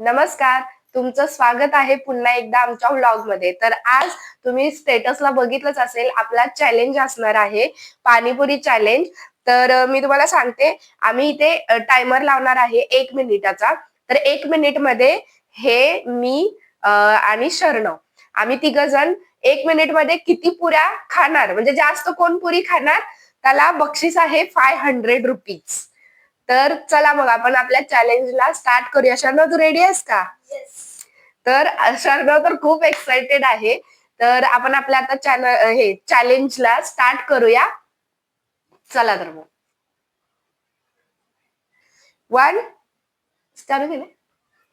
नमस्कार तुमचं स्वागत आहे पुन्हा एकदा आमच्या व्लॉगमध्ये तर आज तुम्ही स्टेटसला बघितलंच असेल आपला चॅलेंज असणार आहे पाणीपुरी चॅलेंज तर मी तुम्हाला सांगते आम्ही इथे टायमर लावणार आहे एक मिनिटाचा तर एक मिनिटमध्ये हे मी आणि शरणव आम्ही तिघ जण एक मिनिटमध्ये किती पुऱ्या खाणार? म्हणजे जास्त कोण पुरी खाणार? त्याला बक्षीस आहे फाय हंड्रेड रुपीज तर चला मग आपण आपल्या चॅलेंजला स्टार्ट करूया. शरणव तू रेडी आहेस का? तर शरणव तर खूप एक्साइटेड आहे. तर आपण आपल्या आता चॅनल हे चॅलेंजला स्टार्ट करूया. चला तर मग. वन चालू केलं?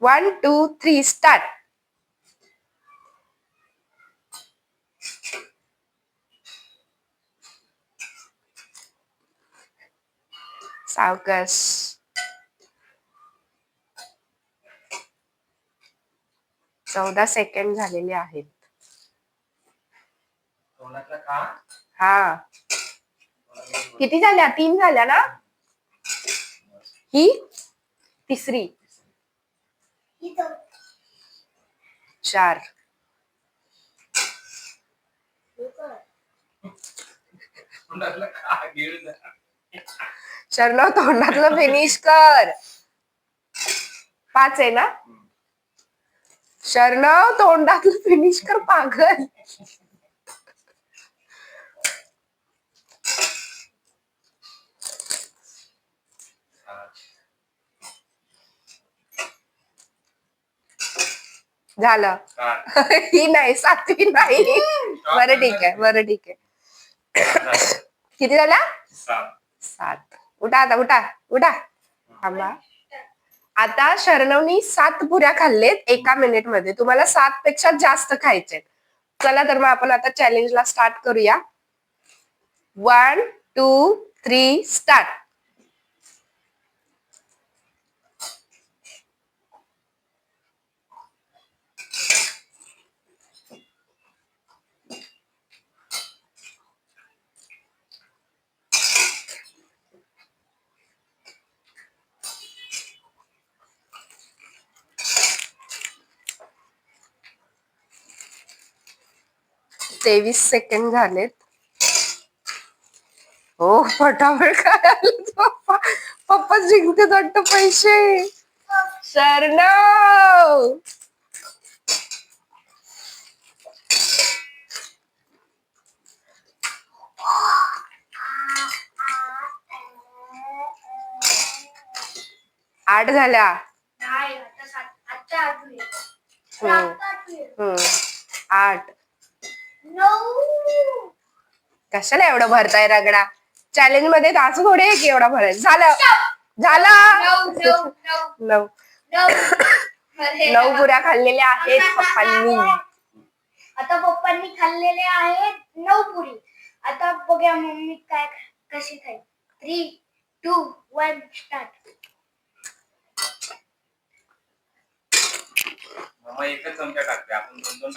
वन टू थ्री स्टार्ट सावकाश चौदा सेकंड झालेले आहेत. हा. किती झाल्या? तीन झाल्या ना? ही? तिसरी. चार. शरणव तोंडातलं फिनिश कर. पाच आहे ना? शरणव तोंडातलं फिनिश कर पागल. झालं? ही नाही सातवी नाही. बरं ठीक आहे बरं ठीक आहे. किती झाल्या सात. उठा आता उठा उठा. थांबा. आता शरणवनी सात पुऱ्या खाल्लेत एका मिनिटमध्ये तुम्हाला सात पेक्षा जास्त खायचे चला तर मग आपण आता चॅलेंजला स्टार्ट करूया. वन टू थ्री स्टार्ट तेवीस सेकंड झालेत. हो फटाफट काय आलं पप्पा? पप्पा जिंकते वाटतं पैसे. शरणव आठ झाल्या. आठ. कशाला एवढं भरताय रगडा? चॅलेंजमध्ये तर असं थोडे आहे की एवढा भरायचं? झालं. झालं. नऊ पुऱ्या खाल्लेल्या आहेत पप्पांनी. आता पप्पांनी खाल्लेले आहेत नऊ पुरी. आता बघूया मम्मी काय कशी खाईल. Three two one start mamma एकच चमचा टाकते. आपण दोन दोन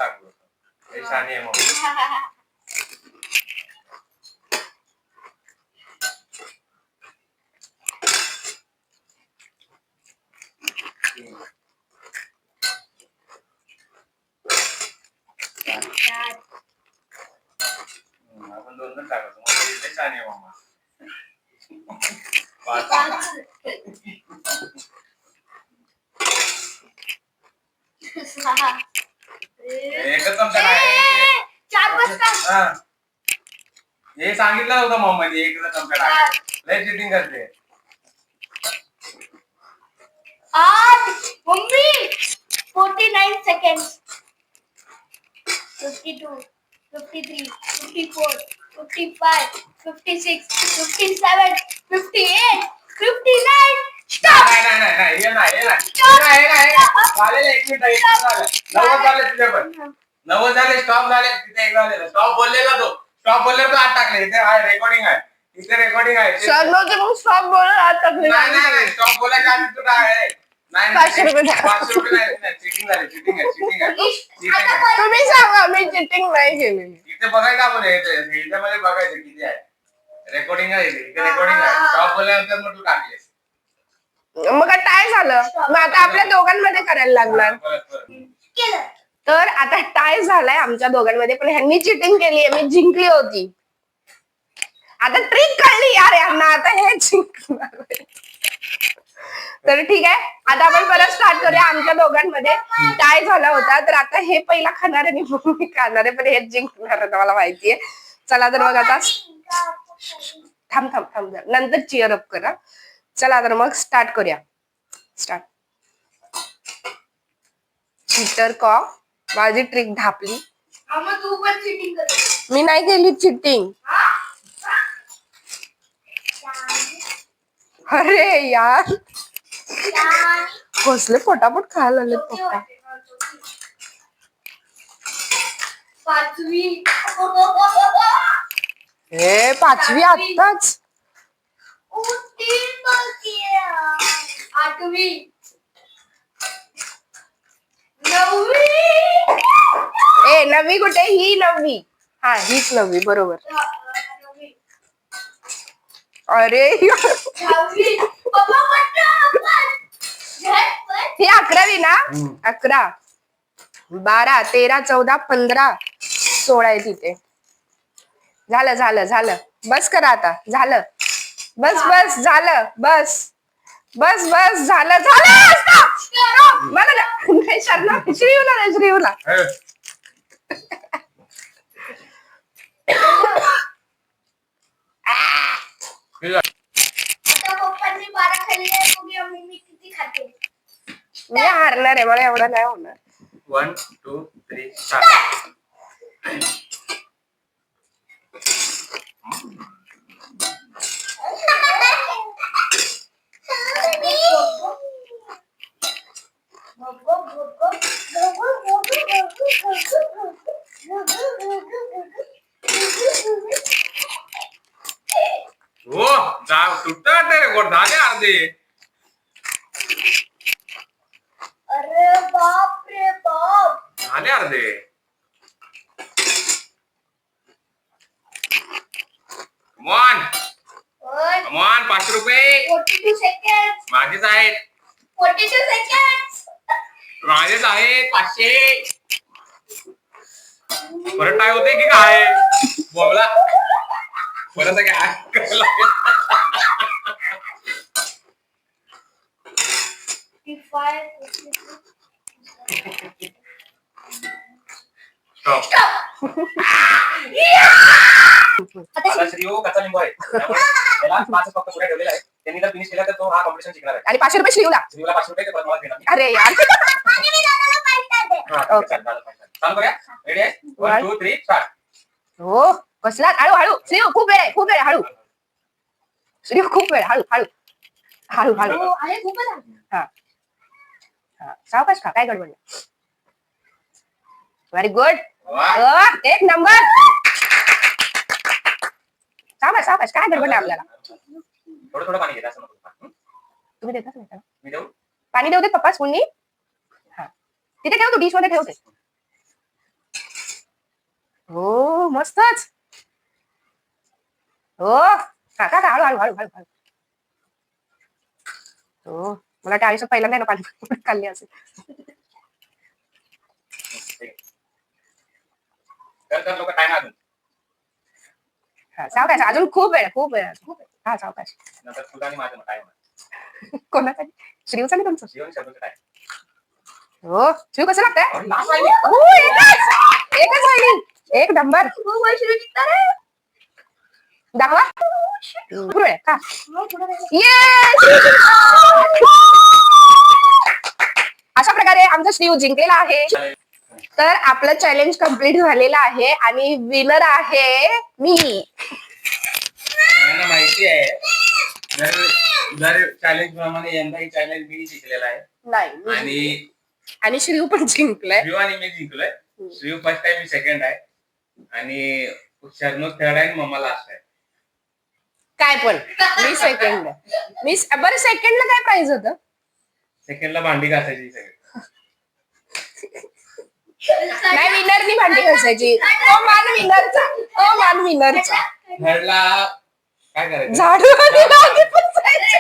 टाकू हे शहाणी आहे मम्मा हम्म, आपण दोन दोन टाकायचो मम्मा हे शहाणी आहे मम्मा पाच एकच चमचा टाकायचा. चार वाजता हा. हे सांगितलं होतं मम्माने एक टाकायचा लय चिटिंग करते. आठ mummy forty nine second fifty two fifty three fifty four fifty five fifty six fifty seven fifty eight fifty nine नाही नाही नाही नाही हे नाही हे नाही. हे नाही, हे नाही, हे नाही. झालेलं एक मिनिट झालं. नव्वद झाले तुझे पण नव्वद झाले स्टॉप झाले तिथे एक झालेलं स्टॉप बोललेला तो. स्टॉप बोलले तो आठ टाकले. इथे रेकॉर्डिंग आहे. इथे रेकॉर्डिंग आहे. ते- मग स्टॉप बोलून आत टाकले. नाही नाही नाही स्टॉप बोलायच्या आधी तुला आहे. नाही पाचशे रुपये द्या. पाचशे रुपये नाही चिटिंग झाली चिटिंग आहे चिटिंग आहे. चिटिंग आता आहे. परत- तुम्ही सांगा मी चिटिंग नाही केलेली. इथे बघायचं आपण हे- हे- ह्याच्यामध्ये बघायचं किती आहे. रेकॉर्डिंग आहे इथे रेकॉर्डिंग आहे. स्टॉप बोलल्यानंतर मग तू टाकलेस. मग टाय झालं? मग आता आपल्या दोघांमध्ये करायला लागणार. परत, परत. केलं. तर आता टाय झालाय आमच्या दोघांमध्ये पण ह्यांनी चिटिंग केली मी जिंकली होती. आता ट्रिक कळली यार यांना आता हे जिंकणार तर ठीक आहे आता आपण परत स्टार्ट करूया आमच्या दोघांमध्ये. टाय झाला होता तर आता हे पहिला खाणार आणि मग मी खाणार आहे पण हेच जिंकणार आहे मला माहितीये चला तर मग आता थांब थांब थांब नंतर चिअर अप करा. चला तर मग स्टार्ट करूया. स्टार्ट चीटर कॉ? माझी ट्रिक धापली. मी नाही केली चिटिंग अरे यार. कसले फटाफट खायला लागले पप्पा. पाचवी. हे पाचवी आत्ताच. आठवी. नववी? ए नववी कुठे? ही नववी. हा हीच नववी बरोबर. अरे. ही अकरावी ना. अकरा. बारा तेरा चौदा पंधरा सोळा आहे तिथे. झालं झालं झालं. बस करा आता. झालं. बस बस झालं. बस. बस बस झालं झालं! मला ना- नाही शर्मा श्रीवला नाही श्रीवला हे, मी हारणार आहे मला एवढं नाही होणार. वन टू थ्री स्टार्ट हो जा सुट्टा ते रेकॉर्ड झाले अर्धे अरे बाप रे बाप. झाले अर्धे. कमॉन पण कमॉन पाचशे रुपये. फोर्टी टू सेकंड माझेच आहेत. फोर्टी टू सेकंड माझेच आहेत पाचशे. परत काय होते की काय? बोला परत काय लागेल. फाय. आता श्री हो कच्चा लिंबू आहे त्यामुळे त्याला पाच फक्त पुढे ठेवलेला आहे त्यांनी जर फिनिश केला तर तो हा कॉम्पिटिशन जिंकणार आहे आणि पाचशे रुपये श्रीवला श्रीला पाचशे रुपये ते परत मला देणार नाही. अरे यार. हा, ठीक आहे, चालेल, चालेल, चालेल. चालू करूया? रेडी आहे? वन टू थ्री स्टार्ट हो कसला हळू हळू. श्रीव खूप वेळ आहे खूप वेळ आहे. हळू. श्रीव खूप वेळ हळू हळू. हळू हळू. हो आहे खूपच आहे. हा. हा सावकाश खा काय गडबड व्हेरी गुड. एक नंबर सावकाश सावकाश काय गडबड नाही आपल्याला? थोडं थोडं पाणी घेत असं नको. हं? तुम्ही देतात नाही? मी देऊ? पाणी देऊ दे पप्पा स्पूननी हा. तिथे ठेव तू डिशमध्ये ठेवते. हो मस्तच. हो. का का का, हळू हळू हळू हळू हळू. हो. मला त्या आयुष्यात पहिल्यांदा ना पाणी खाल्ली असेल. हा सावकाश. अजून खूप वेळ खूप वेळ खूप वेळ. हा सावकाश. श्रीवचं आणि तुमचं? हो श्रीव कसं लागतंय. हो, एकच एक नंबर हो, वैष्णवी जिंकणार आहे. दाखवा. का पुढे. Yes! अशा प्रकारे आमचा श्रीव जिंकलेला आहे. तर आपलं चॅलेंज कंप्लीट झालेलं आहे आणि विनर आहे मी. माहिती आहे. जर जर चॅलेंज प्रमाणे यंदाही चॅलेंज मी जिंकलेला आहे. नाही आणि आणि श्रीव पण जिंकलाय. आणि मी जिंकलोय. श्रीव फर्स्ट टाइम मी सेकंड आहे. आणि शरणू थर्ड आहे आणि मम्मा लास्ट आहे. काय पण. मी सेकंड मी बरं सेकंडला काय प्राइस होतं? सेकंडला भांडी घासायची सगळी. नाही विनरनी भांडी घासायची. तो मान विनरचा तो मान विनरचा थर्डला काय करायचं? झाडू आणि लादी पुसायची.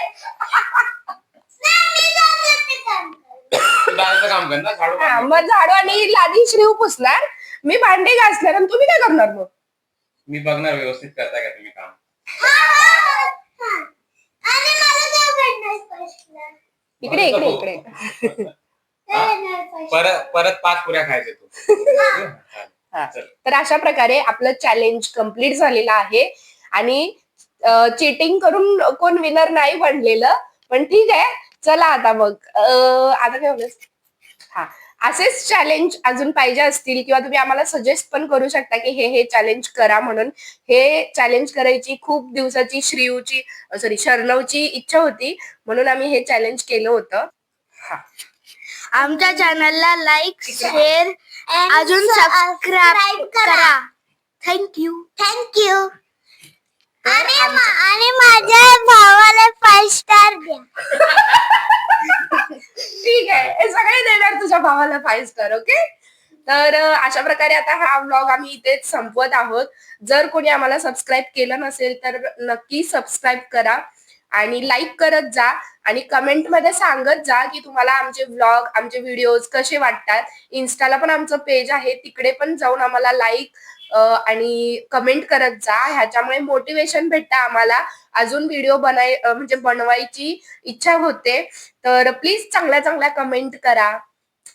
तू दादाचं काम कर ना झाडू हा, मार. मग झाडू आणि लादी श्रीव पुसणार. मी भांडे घासणार आणि तुम्ही काय करणार मग? मी बघणार व्यवस्थित करताय का तुम्ही काम? इकडे इकडे इकडे. परत परत पाच पुऱ्या खायचे तू हा. चल. तर अशा प्रकारे आपलं चॅलेंज कंप्लीट झालेलं आहे. आणि चिटिंग करून कोण विनर नाही बनलेलं. पण ठीक आहे. चला आता मग. अं, आता काय? हा. असेच चॅलेंज अजून पाहिजे असतील किंवा तुम्ही आम्हाला सजेस्ट पण करू शकता की हे हे चॅलेंज करा म्हणून. हे चॅलेंज करायची खूप दिवसाची श्रीवची सॉरी शर्णवची इच्छा होती. म्हणून आम्ही हे चॅलेंज केलं होतं. हा. आमच्या चॅनलला लाईक शेअर अजून सबस्क्राईब करा. थँक्यू थँक्यू आणि आणि माझ्या भावाला फाईव्ह स्टार द्या ठीक आहे हे सगळे देणार तुझ्या भावाला फाईव्ह स्टार ओके तर अशा प्रकारे आता हा व्लॉग आम्ही इथेच संपवत आहोत. जर कोणी आम्हाला सबस्क्राईब केलं नसेल तर नक्की सबस्क्राईब करा आणि लाईक करत जा आणि कमेंटमध्ये सांगत जा की तुम्हाला आमचे व्लॉग आमचे व्हिडिओज कसे वाटतात. इन्स्टाला पण आमचं पेज आहे तिकडे पण जाऊन आम्हाला लाईक आणि कमेंट करत जा. ह्याच्यामुळे मोटिवेशन भेटतं आम्हाला. अजून व्हिडिओ बनाय म्हणजे बनवायची इच्छा होते. तर प्लीज चांगल्या चांगल्या कमेंट करा.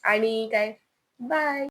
आणि काय बाय